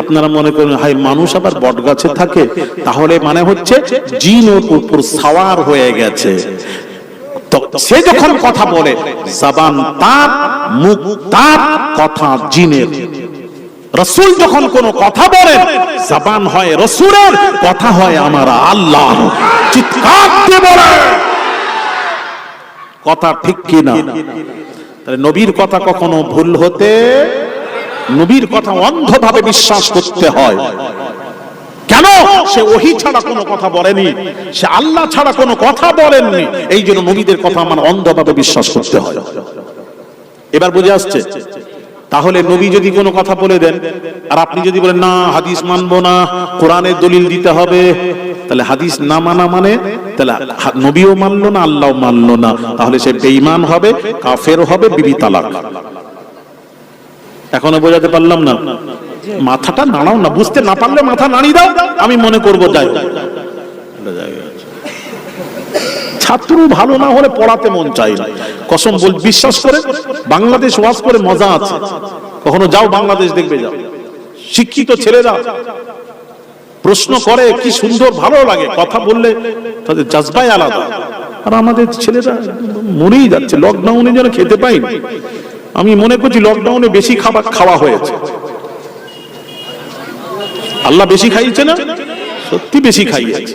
আপনারা মনে করেন হাই মানুষ আবার বট গাছে থাকে, তাহলে মানে হচ্ছে জিন ওর উপর সাওয়ার হয়ে গেছে। সে যখন কথা বলে জবান তার, মুখ তার, কথা জিনের। রসুল যখন কোনো কথা বলেন জবান হয় রসুলের, কথা হয় আমার আল্লাহ চিৎকার দিয়ে বলে। কথা ঠিক কি না তাহলে নবীর কথা কখনো ভুল হতে নবীর কথা অন্ধভাবে বিশ্বাস করতে হয়। কেন? সে ওহি ছাড়া কোনো কথা বলেনি। সে আল্লাহ ছাড়া কোনো কথা বলেননি। এই জন্য নবীদের কথা আমার অন্ধভাবে বিশ্বাস করতে হয়। এবার বুঝে আসছে। তাহলে নবী যদি কোনো কথা বলে দেন, আর আপনি যদি বলেন, না, হাদিস মানবো না, কোরআনের দলিল দিতে হবে, তাহলে হাদিস না মানা মানে তাহলে নবীও মানলো না আল্লাহ মানলো না। তাহলে সে বেঈমান হবে, কাফের হবে, বিবি তালাক। এখনও বোঝাতে পারলাম না। মাথাটা নাড়াও না, বুঝতে না পারলে মাথা নাড়িয়ে দাও, আমি মনে করব যাই। ছাত্র ভালো না হলে পড়াতে মন চাই না। কসম বল, বিশ্বাস করে, বাংলাদেশ ওয়াজ করে মজা আছে। কখনো যাও বাংলাদেশ দেখবে, যাও। শিক্ষিত ছেলেরা প্রশ্ন করে, কি সুন্দর, ভালো লাগে। কথা বললে তাদের জাজবাই আলাদা। আর আমাদের ছেলেরা মরেই যাচ্ছে লকডাউনে যেন খেতে পাইনি আমি মনে করছি লকডাউনে বেশি খাবার খাওয়া হয়েছে। আল্লাহ বেশি খাইছে না? সত্যি বেশি খাইয়েছে।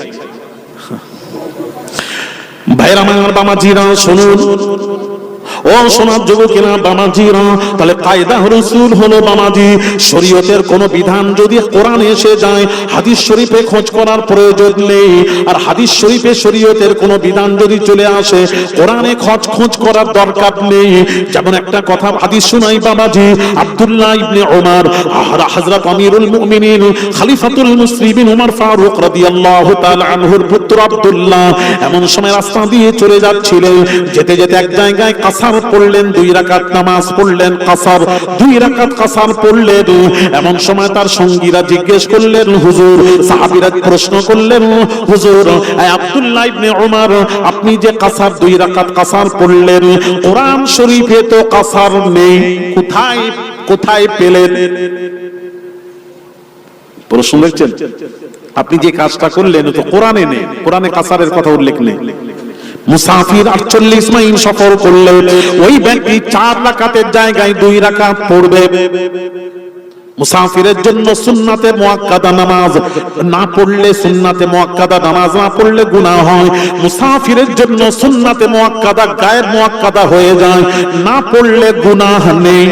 ভাইরা আমার বাবা জিরা শুনুন। ও সোনার যুবকেরা, বামাজিরা, তাহলে কায়দা রসুল হলো বামাজি। শরীয়তের কোন বিধান যদি কোরআন এসে যায়, হাদিস শরীফে খোঁজ করার প্রয়োজন নেই। আর হাদিস শরীফে শরীয়তের কোন বিধান যদি চলে আসে, কোরআনে খোঁজ খোঁজ করার দরকার নেই। যেমন একটা কথা হাদিস শুনাই বাবাজি আব্দুল্লাহ ইবনে ওমর হযরত আমিরুল মুমিনিন, খলিফাতুল মুসলিমিন ওমর ফারুক রাদিয়াল্লাহু তাআলা আনহুর পুত্র আব্দুল্লাহ এমন সময় রাস্তা দিয়ে চলে যাচ্ছিলেন। যেতে যেতে এক জায়গায় কাসার পড়লেন, দুই রাকাত নামাজ পড়লেন, কাসার, দুই রাকাত কাসার পড়লেন। এমন সময় তার সঙ্গীরা জিজ্ঞেস করলেন, হুজুর, সাহাবীরা প্রশ্ন করলেন, হুজুর আব্দুল্লাহ ইবনে ওমর আপনি যে কাসার, দুই রাকাত কাসার পড়লেন, কোরআন শরীফে তো কাসার নেই, কোথায় কোথায় পেলেন? প্রশ্ন দেখছেন আপনি যে কাজটা করলেন তো কোরআনে নেই, কোরআনে কাসারের কথা উল্লেখ নেই। মুসাফির আটচল্লিশ মাইল সফর করলে ওই ব্যক্তি চার রাকাতের জায়গায় দুই রাকাত পড়বে। মুসাফিরের জন্য সুন্নাতে মুআক্কাদা নামাজ। না পড়লে সুন্নাতে মুআক্কাদা নামাজ, না পড়লে গুনাহ হয়। মুসাফিরের জন্য সুন্নাতে মুআক্কাদা গায়ের মুআক্কাদা হয়ে যায়। না পড়লে গুনাহ নেই।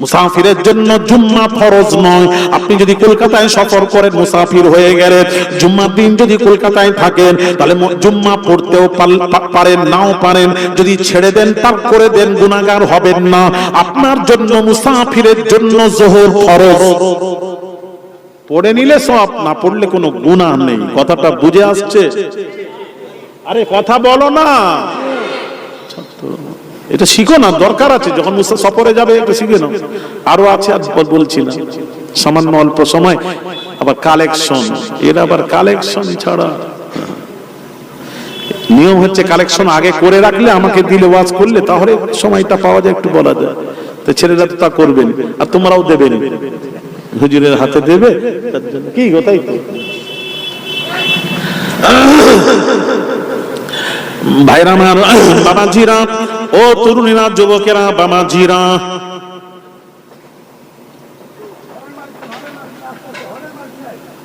মুসাফিরের জন্য জুম্মা ফরজ নয়। আপনি যদি কলকাতায় সফর করেন, মুসাফির হয়ে গেলেন জুম্মার দিন যদি কলকাতায় থাকেন, তাহলে জুম্মা পড়তেও পারেন, নাও পারেন। যদি ছেড়ে দেন তার করে দেন, গুনাহগার হবেন না। আপনার জন্য মুসাফিরের জন্য জোহর ফরজ। পড়ে নিলে সব, না পড়লে কোনো গুনাহ নেই। কথাটা বুঝে আসছে? আরে কথা বলো না। এটা শিখো না, দরকার আছে, যখন মুসা সফরে যাবে, এটা শিখে নাও। আরও আছে আজ বলছি না। সামান্য অল্প সময়, আবার কালেকশন। এর আবার কালেকশন ছাড়া। নিয়ম হচ্ছে কালেকশন আগে করে রাখলে, আমাকে দিলে, ওয়াজ করলে, তাহলে সময়টা পাওয়া যায়, একটু বলা যায়। তো ছেলেরা তো তা করবেন, আর তোমরাও দেবেন। হুজুরের হাতে দেবে কি গো, তাই ভাইরা আমার, বাবাজিরা ও তরুণীরা, যুবকেরা বাবাজিরা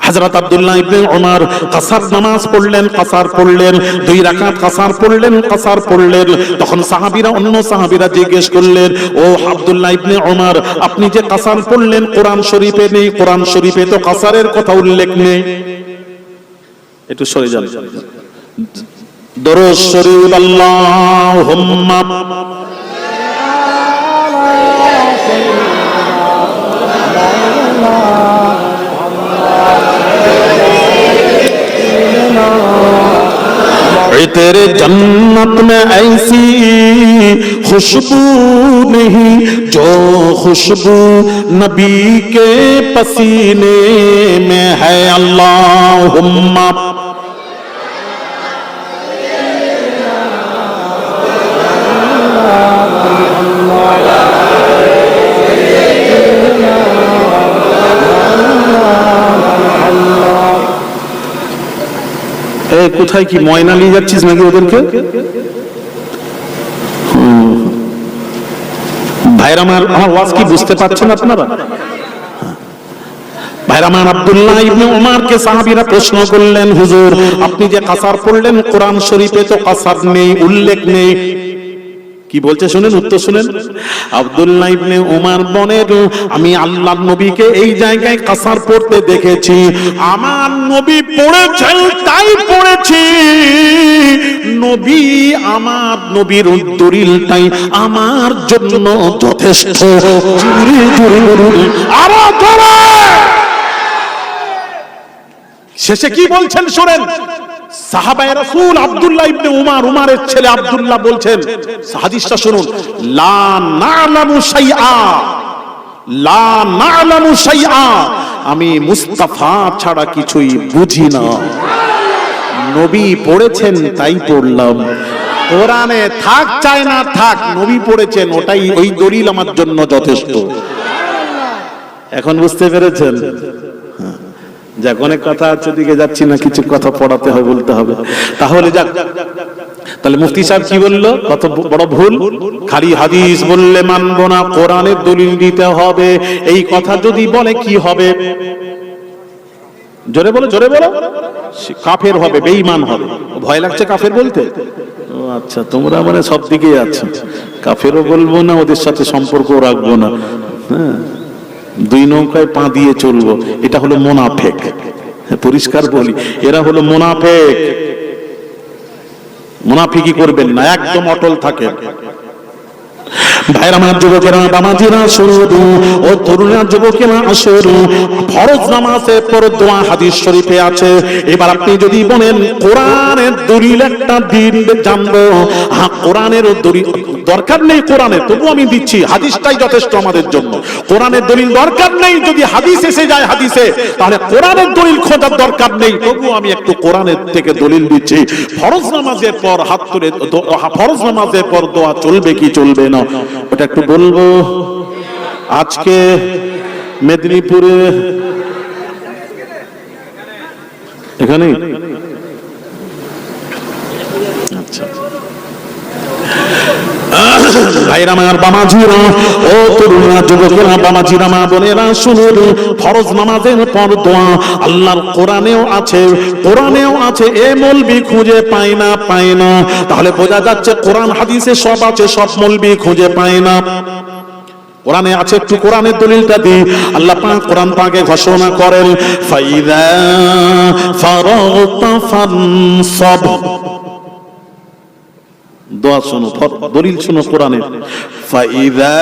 হযরত আব্দুল্লাহ ইবনে ওমর কাসার নামাজ পড়লেন, কাসার পড়লেন, দুই রাকাত কাসার পড়লেন কাসার পড়লেন। তখন সাহাবীরা, অন্য সাহাবীরা জিজ্ঞেস করলেন, ও আব্দুল্লাহ ইবনে ওমর আপনি যে কাসার পড়লেন, কোরআন শরীফে নেই, কোরআন শরীফে তো কাসারের কথা উল্লেখ নেই। একটু সরে যান। দরুদ শরীফ আল্লাহুম্মা तेरे जन्नत में ऐसी खुशबू नहीं जो खुशबू नबी के पसीने में है अल्लाहुम्मा কোথায় কি ময়না নিয়ে যাচ্ছিস নাকি ওদেরকে? ভাইরা আমার আমার ওয়াজ কি বুঝতে পারছেন আপনারা? ভাইরামান আব্দুল্লাহ ইবনে সাহাবীরা প্রশ্ন করলেন, হুজুর, আপনি যে কাসার পড়লেন কোরআন শরীফে তো কাসার নেই, উল্লেখ নেই। কি বলছে শুনেন, উত্তর শুনেন। আব্দুল্লাহ ইবনে ওমর বনের আমি আল্লাহর নবীকে এই জায়গায় কাসার পড়তে দেখেছি। আমার নবী পড়েছেন, তাই পড়েছি। নবী আমার নবীর দলিলটাই আমার জন্য যথেষ্ট। আরও শেষে কি বলছেন, শোনেন। সাহাবায়ে রাসূল আব্দুল্লাহ ইবনে উমার, উমারের ছেলে আব্দুল্লাহ বলছেন, হাদিসটা শুনুন, লা না'লামু শাইআ, লা না'লামু শাইআ, আমি মুস্তাফা ছাড়া কিছুই বুঝি না। নবী পড়েছেন, তাই পড়লাম। কোরআনে থাক, চায় না থাক, নবী পড়েছেন, ওটাই ওই দলিল আমার জন্য যথেষ্ট। এখন বুঝতে পেরেছেন? যাক, অনেক কথা আছে দিকে যাচ্ছি না, কিছু কথা পড়াতে হবে, বলতে হবে। তাহলে যাক, তাহলে মুফতি সাহেব কি বলল? কত বড় ভুল। খালি হাদিস বললে মানবো না, কোরআনের দলিল দিতে হবে। এই কথা যদি বলে কি হবে? জোরে বলো জোরে বলো। কাফের হবে, বেঈমান হবে। ভয় লাগছে কাফের বলতে? আচ্ছা তোমরা মানে সব দিকেই আছো। কাফেরও বলব না, ওদের সাথে সম্পর্ক রাখব না। হ্যাঁ। দুই নৌকায় পা দিয়ে চলবো। এটা হলো মোনাফেক। পরিষ্কার বলি, এরা হলো মোনাফেক। মোনাফিকি করবেন না, একদম অটল থাকেন। ভাইরা আমার যুবকেরা বামাজিরা শুরু ও তরুণরা, যুবকেরা শুরু। ফরজ নামাজে পর দোয়া হাদিস শরীফে আছে। এবার আপনি যদি বলেন, কোরআনের দলিল একটা দিন জানব। হ্যাঁ কোরআনের দরকার নেই কোরআনের তবু আমি দিচ্ছি, হাদিসটাই যথেষ্ট আমাদের জন্য। কোরআনের দলিল দরকার নেই, যদি হাদিস এসে যায় হাদিসে, তাহলে কোরআনের দলিল খোঁজার দরকার নেই। তবু আমি একটু কোরআনের থেকে দলিল দিচ্ছি। ফরজ নামাজের পর হাত তুলে দো- ফরজ নামাজের পর দোয়া চলবে কি চলবে না? ওটা একটু বলব। আজকে মেদিনীপুরে এখানে? ভাইরা আমার বামাজিরা, ও তরুণরা, যুবকেরা, বামাজিরা, মা বোনেরা শুনুন ফরজ নামাজের পর দোয়া আল্লাহর কোরআনেও আছে কোরআনেও আছে, এ মলবি খুঁজে পায় না পায় না। তাহলে বোঝা যাচ্ছে কোরআন, হাদিসে সব আছে, সব মলবি খুঁজে পায় না। কোরআনে আছে, একটু কোরআনের দলিলটা দি। আল্লাহ পাক কোরআন পাকে ঘোষণা করেন, ফাইদা ফারাগতা ফানসাব। দোয়া শোনো দলিল শোনো কোরআনের। ফাইদা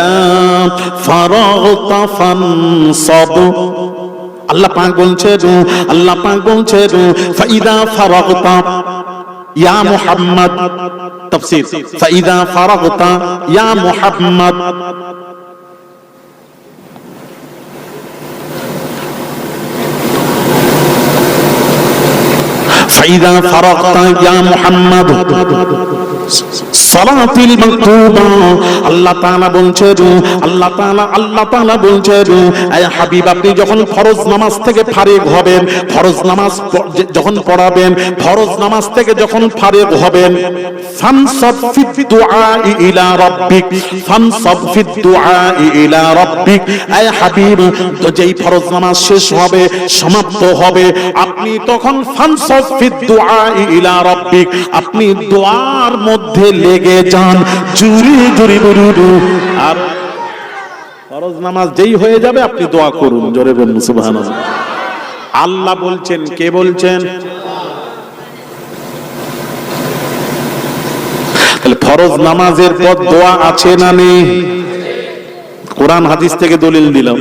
ফারাগতা ফানসাব আল্লাহ পাক বলছেন আল্লাহ পাক বলছেন ফাইদা ফারাগতা, ইয়া মুহাম্মদ। তাফসীর। ফাইদা ফারাগতা, ইয়া মুহাম্মদ। ফাইদা ফারাগতা, ইয়া মুহাম্মদ। সলাতিল মাকতুবা। আল্লাহ তাআলা বলছেন আল্লাহ তাআলা আল্লাহ তাআলা বলছেন এই হাবিব, আপনি যখন ফরজ নামাজ থেকে হবেন, ফরজ নামাজ যখন পড়াবেন, ফরজ নামাজ থেকে যখন হবেন, ফানসাব ফিদ দুআ ইলা রাব্বিক, ফানসাব ফিদ দুআ ইলা রাব্বিক। এই হাবিব তো যেই ফরজ নামাজ শেষ হবে, সমাপ্ত হবে, আপনি তখন ফানসাব ফিদ দুআ ইলা রাব্বিক। আপনি দোয়ার লেগে যান। জুরি জুরি বুরুরু আর ফরজ নামাজ যেই হয়ে যাবে, আপনি দোয়া করুন। জোরে বলুন, সুবহানাল্লাহ। আল্লাহ বলছেন, কে বলছেন? তাহলে ফরজ নামাজের পর দোয়া আছে না নেই? কোরআন হাদিস থেকে দলিল দিলাম।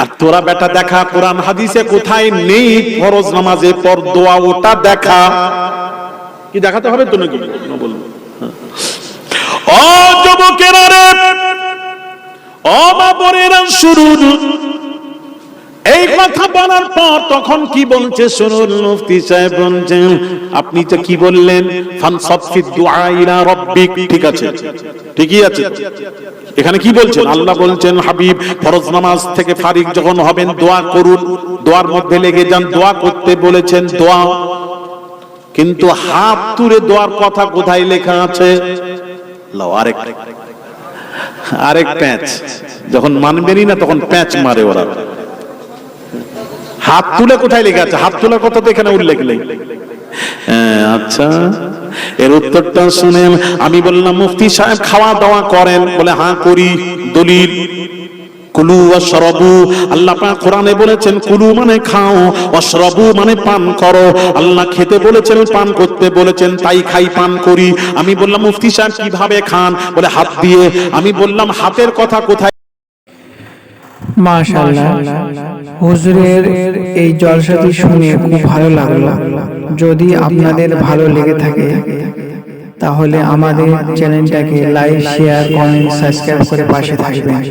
আর তোরা বেটা দেখা, কোরআন হাদিসে কোথায় নেই ফরজ নামাজের পর দোয়া, ওটা দেখা। কি দেখাতে হবে তো নাকি? না বলুন। ও যুবকেরা রে ও বাবরেরা শুরু এই কথা বলার পর তখন কি বলছে শুনুন মুফতি সাহেব বলছেন আপনি তো কি বললেন? ফানসাব ফি দুআ ইলা রাব্বিক ঠিক আছে? ঠিকই আছে এখানে কি বলছেন? আল্লাহ বলছেন হাবিব ফরজ নামাজ থেকে ফারিক যখন হবেন দোয়া করুন। দোয়ার মধ্যে লেগে যান দোয়া করতে বলেছেন দোয়া কিন্তু হাত তুলে দেওয়ার কথা কোথায় লেখা আছে? আরেক আরেক প্যাঁচ। যখন মানবেনই না তখন প্যাঁচ মারে ওরা। হাত তুলে কোথায় লেখা আছে? হাত তোলার কথা তো এখানে উল্লেখ নেই। হ্যাঁ, আচ্ছা। এর উত্তরটা শুনেন। আমি বললাম মুফতি সাহেব খাওয়া দাওয়া করেন। বলে হ্যাঁ করি। দলিল। কুলু অশরবু আল্লাহ কোরআনে বলেছেন, কুলু মানে খাও অশরবু মানে পান করো। আল্লাহ খেতে বলেছেন, পান করতে বলেছেন, তাই খাই, পান করি। আমি বললাম, মুফতি সাহেব কীভাবে খান? বলে, হাত দিয়ে। আমি বললাম, হাতের কথা কোথায়? মাশাআল্লাহ। হুজুরের এই জলসাটি শুনে খুব ভালো লাগল। যদি আপনাদের ভালো লেগে থাকে, তাহলে আমাদের চ্যানেলটাকে লাইক, শেয়ার, কমেন্ট, সাবস্ক্রাইব করে পাশে থাকবেন।